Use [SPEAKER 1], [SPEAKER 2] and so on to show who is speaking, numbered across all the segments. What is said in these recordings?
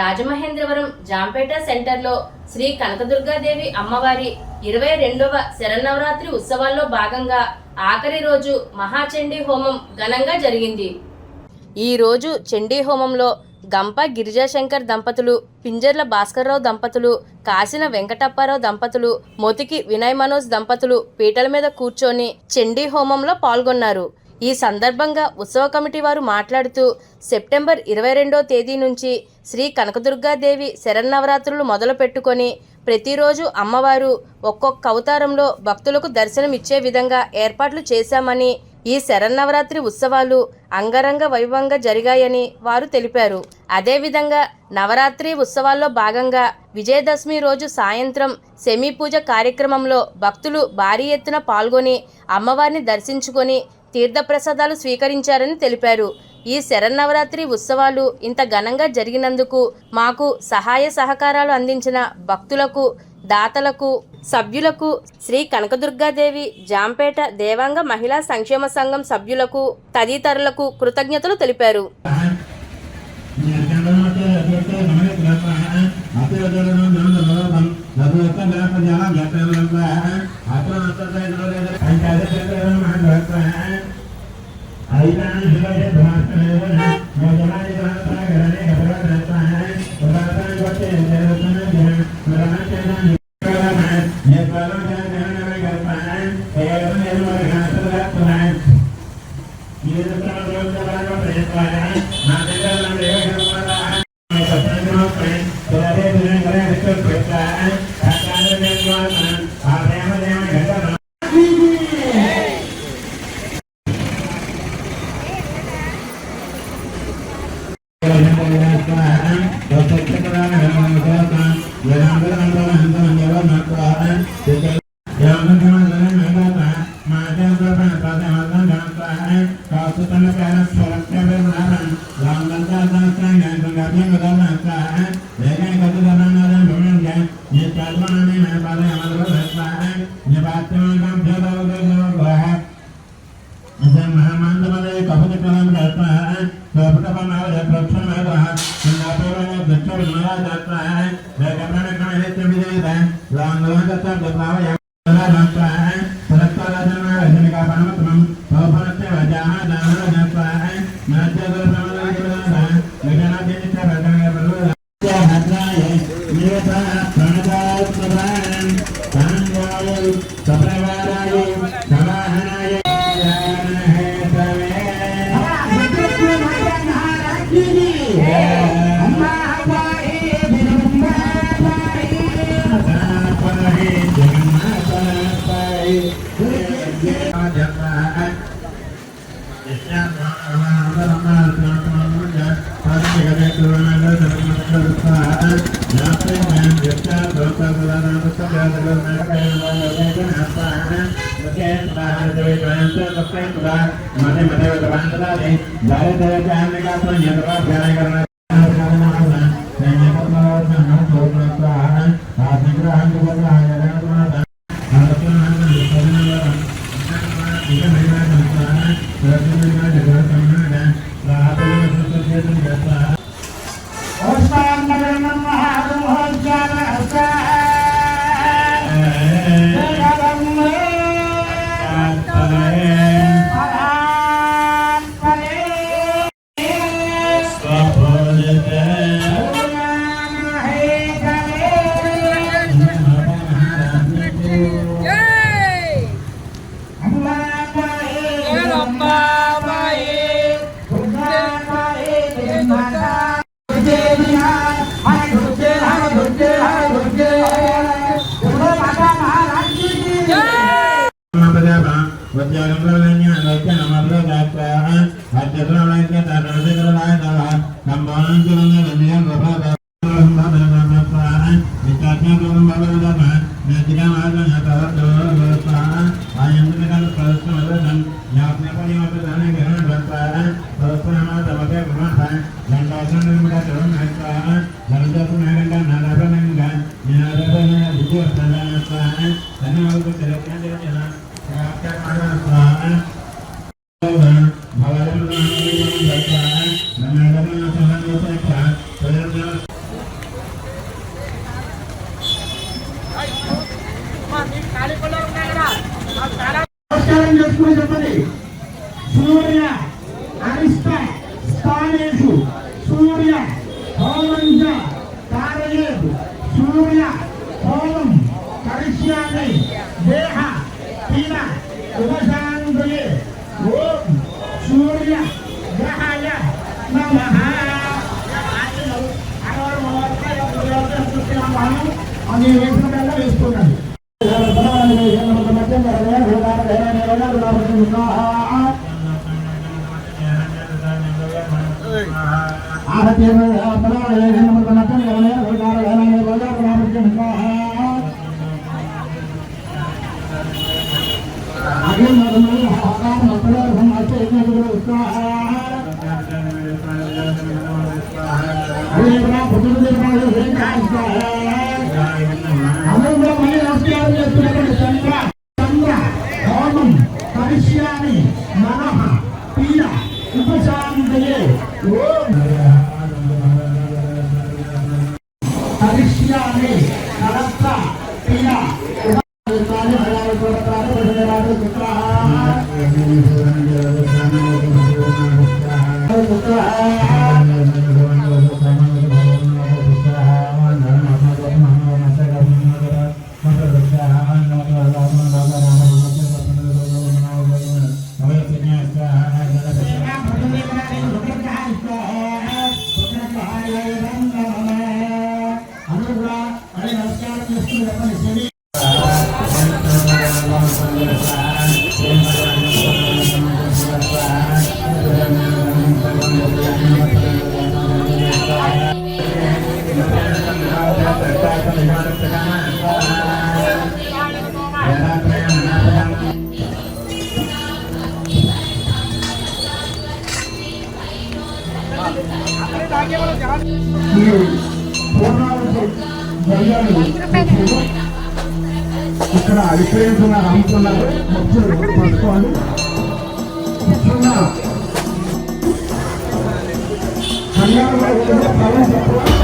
[SPEAKER 1] రాజమహేంద్రవరం జాంపేట సెంటర్లో శ్రీ కనకదుర్గాదేవి అమ్మవారి ఇరవై రెండవ శరన్నవరాత్రి ఉత్సవాల్లో భాగంగా ఆఖరి రోజు మహాచండీ హోమం ఘనంగా జరిగింది. ఈ రోజు చండీ హోమంలో గంప గిరిజాశంకర్ దంపతులు పింజర్ల భాస్కర్రావు దంపతులు కాసిన వెంకటప్పారావు దంపతులు మొతికి వినయ్ మనోజ్ దంపతులు పీటల మీద కూర్చొని చండీ హోమంలో పాల్గొన్నారు. ఈ సందర్భంగా ఉత్సవ కమిటీ వారు మాట్లాడుతూ సెప్టెంబర్ ఇరవై రెండో తేదీ నుంచి శ్రీ కనకదుర్గాదేవి శరన్నవరాత్రులు మొదలు పెట్టుకొని ప్రతిరోజు అమ్మవారు ఒక్కొక్క అవతారంలో భక్తులకు దర్శనమిచ్చే విధంగా ఏర్పాట్లు చేశామని ఈ శరన్నవరాత్రి ఉత్సవాలు అంగరంగ వైభవంగా జరిగాయని వారు తెలిపారు. అదేవిధంగా నవరాత్రి ఉత్సవాల్లో భాగంగా విజయదశమి రోజు సాయంత్రం సెమీ పూజ కార్యక్రమంలో భక్తులు భారీ ఎత్తున పాల్గొని అమ్మవారిని దర్శించుకొని తీర్థప్రసాదాలు స్వీకరించారని తెలిపారు. ఈ శరన్నవరాత్రి ఉత్సవాలు ఇంత ఘనంగా జరిగినందుకు మాకు సహాయ సహకారాలు అందించిన భక్తులకు దాతలకు సభ్యులకు శ్రీ కనకదుర్గాదేవి జాంపేట దేవాంగ మహిళా సంక్షేమ సంఘం సభ్యులకు తదితరులకు కృతజ్ఞతలు తెలిపారు.
[SPEAKER 2] అత్ర కాసుతన ప్రాణ స్వరక్షణ बदला दे जारे तेरे के हमने का तो ये तो
[SPEAKER 1] प्यारा करना करना करना करना नहीं ये तो मैं और मैं हम लोग ना तो आना आज निकला हम लोग ना जना भुगो साधारण
[SPEAKER 2] అని వేసినట్టు వేసుకున్నాను అందరూ కూడా మళ్ళీ నమస్కారం చేస్తున్నటువంటి చంద్ర చంద్ర హోమం కరిష్యామి మనః పీడ ఉపశాంతయే ఓం కరిష్యామి కలత్త ఇక్కడ విక్రయించున్నారు అమ్ముతున్నారు భక్తులు పట్టుకోండి ముఖ్యంగా కళ్యాణంలో తక్కువ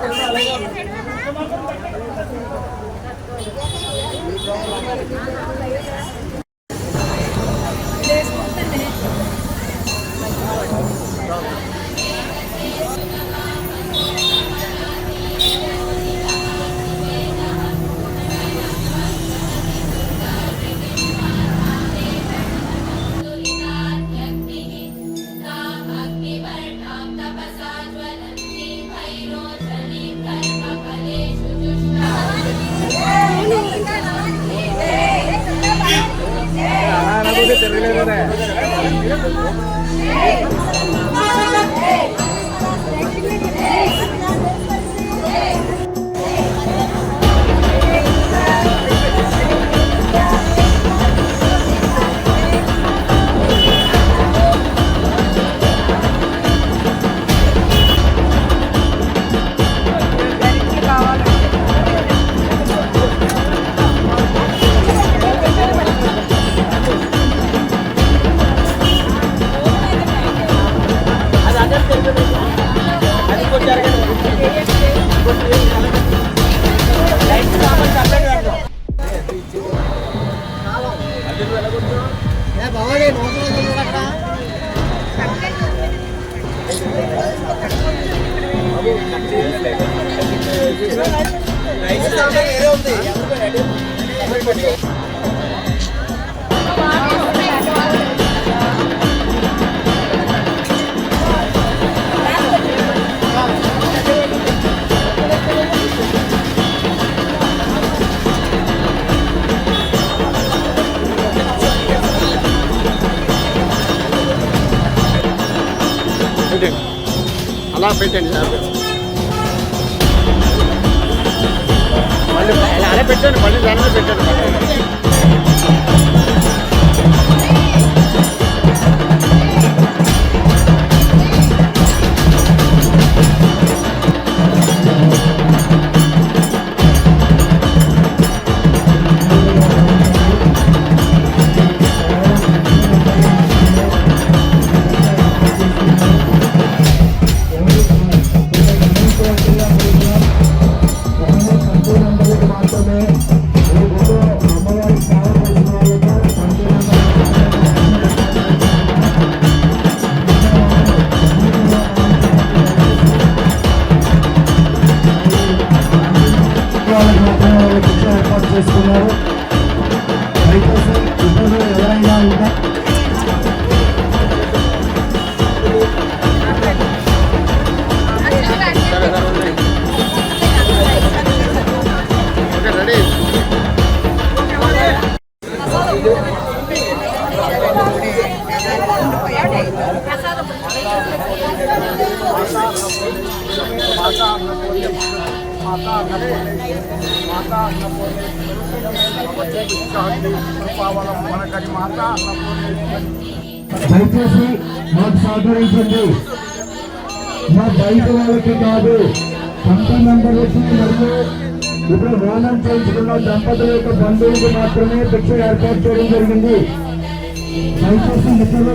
[SPEAKER 3] చెల్లి వచ్చాడు కొంచెం జాగ్రత్తగా ఉండండి చెల్లి
[SPEAKER 4] అందరూ ఒక అరగంట ఎక్కడ ఉంది ఒక్కొక్కరు పది మంది వస్తే నువ్వు చూశారు. పెట్టండి. అలా పెట్టండి సార్ పెట్టండి మళ్ళీ దాని మీద పెట్టండి
[SPEAKER 2] వాళ్ళకి మాత్రమే వాళ్ళు ఏర్పాటు చేసుకున్నారు. దయచేసి ఎవరైనా ఉంటే దయచేసి మాకు సహకరించండి. మా బయట వాళ్ళకి కాదు సొంత మెంబర్లకి మరియు ఇప్పుడు వాహనం చేయించుకున్న దంపతుల యొక్క బంధువులకు మాత్రమే భిక్ష ఏర్పాటు చేయడం జరిగింది. దయచేసి మిత్రులు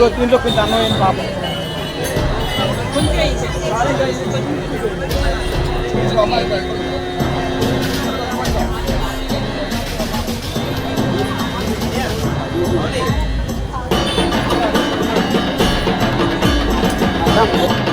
[SPEAKER 4] ఇదిగో దీంట్లో కొంచెం అన్నం ఏం పాపం
[SPEAKER 5] Thank you.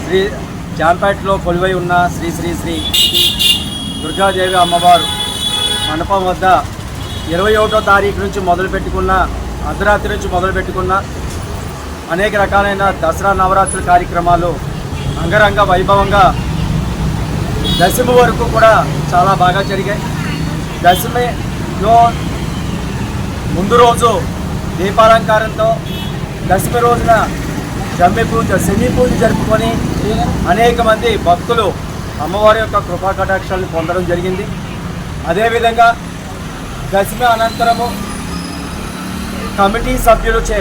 [SPEAKER 6] శ్రీ జాంపేటలో కొలువై ఉన్న శ్రీ శ్రీ శ్రీ దుర్గాదేవి అమ్మవారు మండపం వద్ద ఇరవై ఒకటో తారీఖు నుంచి మొదలు పెట్టుకున్న అర్ధరాత్రి నుంచి మొదలు పెట్టుకున్న అనేక రకాలైన దసరా నవరాత్రుల కార్యక్రమాలు అంగరంగ వైభవంగా దశమి వరకు కూడా చాలా బాగా జరిగాయి. దశమిలో ముందు రోజు దీపాలంకారంతో దశమి రోజున జమ్మి పూజ శని పూజ జరుపుకొని అనేక మంది భక్తులు అమ్మవారి యొక్క కృపా కటాక్షాలను పొందడం జరిగింది. అదేవిధంగా దశమి అనంతరము కమిటీ సభ్యులచే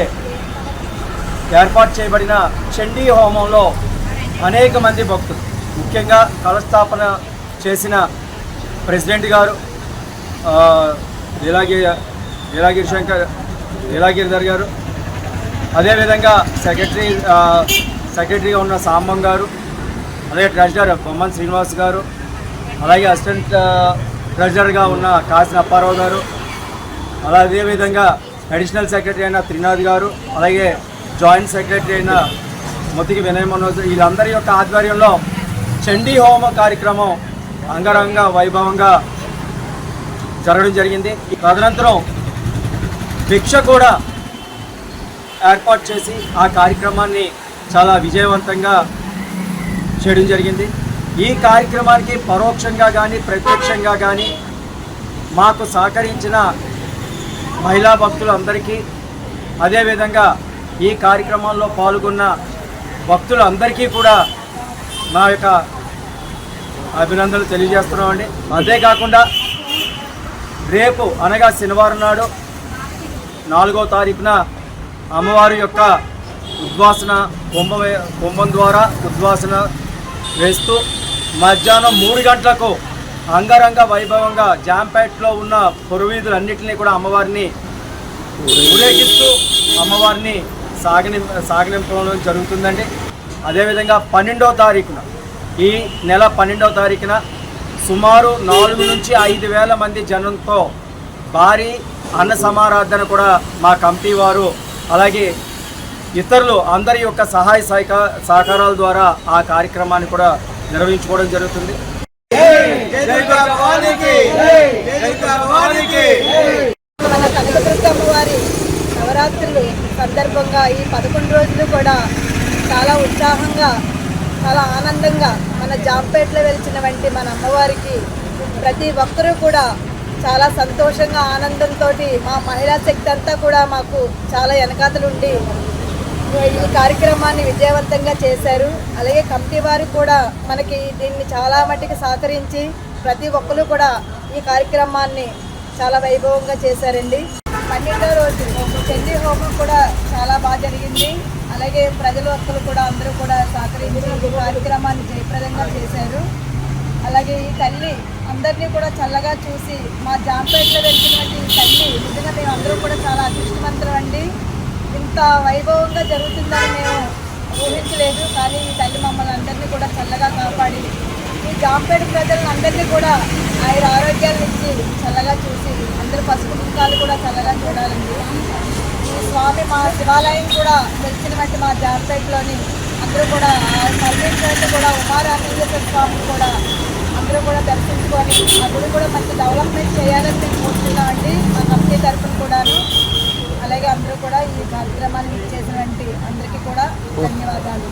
[SPEAKER 6] ఏర్పాటు చేయబడిన చండీ హోమంలో అనేక మంది భక్తులు ముఖ్యంగా కలస్థాపన చేసిన ప్రెసిడెంట్ గారు నీలాగిరి లీలాగిరి లీలాగిరి శంకర్ లీలాగిరిధర్ గారు అదేవిధంగా సెక్రటరీ సెక్రటరీగా ఉన్న సాంబం గారు అలాగే ట్రెజరర్ బొమ్మన్ శ్రీనివాస్ గారు అలాగే అసిస్టెంట్ ట్రెజరర్గా ఉన్న కాసిన అప్పారావు గారు అలా అదేవిధంగా అడిషనల్ సెక్రటరీ అయిన త్రినాథ్ గారు అలాగే జాయింట్ సెక్రటరీ అయిన మొతికి వినయ్ మనోజ్ వీళ్ళందరి యొక్క ఆధ్వర్యంలో చండీ హోమ కార్యక్రమం అంగరంగ వైభవంగా జరగడం జరిగింది. తదనంతరం భిక్ష కూడా ఏర్పాటు చేసి ఆ కార్యక్రమాన్ని చాలా విజయవంతంగా చేయడం జరిగింది. ఈ కార్యక్రమానికి పరోక్షంగా కానీ ప్రత్యక్షంగా కానీ మాకు సహకరించిన మహిళా భక్తులందరికీ అదేవిధంగా ఈ కార్యక్రమంలో పాల్గొన్న భక్తులందరికీ కూడా నా యొక్క అభినందనలు తెలియజేస్తున్నామండి. అంతేకాకుండా రేపు అనగా శనివారం నాడు నాలుగో తారీఖున అమ్మవారి యొక్క ఉద్వాసన కుంభం వే- కుంభం ద్వారా ఉద్వాసన వేస్తూ మధ్యాహ్నం మూడు గంటలకు అంగరంగ వైభవంగా జాంపేట్లో ఉన్న పొరువీధులన్నింటినీ కూడా అమ్మవారిని ఊరేగిస్తూ అమ్మవారిని సాగని సాగనింపడం జరుగుతుందండి. అదేవిధంగా పన్నెండవ తారీఖున ఈ నెల పన్నెండవ తారీఖున సుమారు నాలుగు నుంచి ఐదు వేల మంది జనంతో భారీ అన్న సమారాధన కూడా మా కమిటీ వారు అలాగే ఇతరులు అందరి యొక్క సహాయ సహక సహకారాల ద్వారా ఆ కార్యక్రమాన్ని కూడా నిర్వహించుకోవడం జరుగుతుంది.
[SPEAKER 3] మన కనకదుర్గమ్మ వారి నవరాత్రులు సందర్భంగా ఈ పదకొండు రోజులు కూడా చాలా ఉత్సాహంగా చాలా ఆనందంగా మన జాంపేటలో వెలిచిన వంటి మన అమ్మవారికి ప్రతి ఒక్కరూ కూడా చాలా సంతోషంగా ఆనందంతో మా మహిళా శక్తి అంతా కూడా మాకు చాలా వెనకాతలుండి ఈ కార్యక్రమాన్ని విజయవంతంగా చేశారు. అలాగే కమిటీ వారు కూడా మనకి దీన్ని చాలా మట్టికి సహకరించి ప్రతి ఒక్కరు కూడా ఈ కార్యక్రమాన్ని చాలా వైభవంగా చేశారండి. పన్నెండో రోజు చండీ హోమం కూడా చాలా బాగా జరిగింది. అలాగే ప్రజల ఒక్కరు కూడా అందరూ కూడా సహకరించి ఈ కార్యక్రమాన్ని జయప్రదంగా చేశారు. అలాగే ఈ తల్లి అందరినీ కూడా చల్లగా చూసి మా జాంపేటలో వెళ్తున్నటువంటి తల్లి నిజంగా మేము అందరూ కూడా చాలా అదృష్టవంతులు అండి ఇంత వైభవంగా జరుగుతుందని మేము ఊహించలేదు కానీ ఈ తల్లి మమ్మల్ని అందరినీ కూడా చల్లగా కాపాడి ఈ జాంపేట ప్రజలను అందరినీ కూడా ఆయన ఆరోగ్యాలు ఇచ్చి చల్లగా చూసి అందరూ పసుపు కుంకాలు కూడా చల్లగా చూడాలండి. ఈ స్వామి మా శివాలయం కూడా తెలిసినటువంటి మా జాంపేటలోని అందరూ కూడా ఆ కూడా ఉమారామేశ్వర స్వామి కూడా అందరూ కూడా దర్శించుకొని ఆ గుడి కూడా మంచి డెవలప్మెంట్ చేయాలని మేము కోరుతున్నామండి మా కంపెనీ తరఫున కూడాను. అలాగే అందరూ కూడా ఈ కార్యక్రమాన్ని చేసినటువంటి అందరికీ కూడా ధన్యవాదాలు.